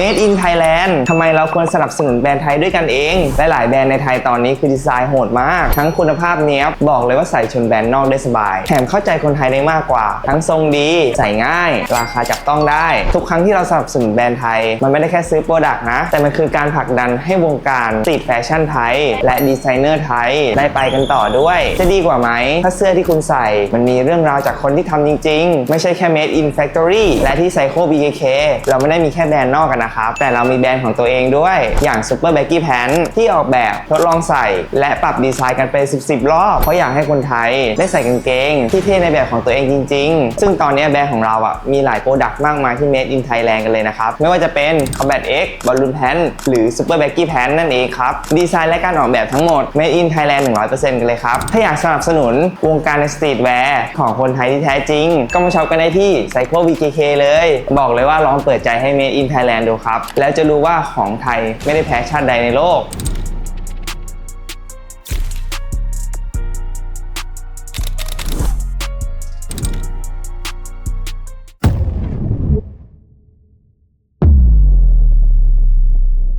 Made in Thailand ทำไมเราควรสนับสนุนแบรนด์ไทยด้วยกันเอง หลายๆแบรนด์ในไทยตอนนี้คือดีไซน์โหดมาก ทั้งคุณภาพเนี้ยบอกเลยว่าใส่ชนแบรนด์นอกได้สบาย แถมเข้าใจคนไทยได้มากกว่า ทั้งทรงดี ใส่ง่าย ราคาจับต้องได้ ทุกครั้งที่เราสนับสนุนแบรนด์ไทย มันไม่ได้แค่ซื้อโปรดักต์นะ แต่มันคือการผลักดันให้วงการตรีทแฟชั่นไทย และดีไซเนอร์ไทยได้ไปกันต่อด้วย จะดีกว่าไหมถ้าเสื้อที่คุณใส่ มันมีเรื่องราวจากคนที่ทำจริง ๆ ไม่ใช่แค่ made in factory และที่ Psycho BKK เราไม่ได้มีแค่แบรนด์นอกกันนะครับ แต่เรามีแบรนด์ของตัวเองด้วย อย่าง Super Baggy Pants ที่ออกแบบทดลองใส่ และปรับดีไซน์กันไป 10 10 รอบ เพราะอยากให้คนไทยได้ใส่กางเกง ที่เท่ในแบบของตัวเองจริง ๆ ซึ่งตอนนี้แบรนด์ของเราอะมีหลายโปรดักต์มากมายที่ made in Thailand กันเลยนะครับ ไม่ว่าจะเป็น Combat X Balloon Pants หรือ Super Baggy Pants นั่นเองครับดีไซน์และการออกแบบทั้งหมด made in Thailand 100%กันเลยครับถ้าอยากสนับสนุนวงการในสตรีทแวร์ของคนไทยที่แท้จริง ก็มาช็อปกันได้ที่ Psycho BKK เลย บอกเลยว่าลองเปิดใจให้ made in Thailand ดูครับ แล้วจะรู้ว่าของไทยไม่ได้แพ้ชาติใดในโลก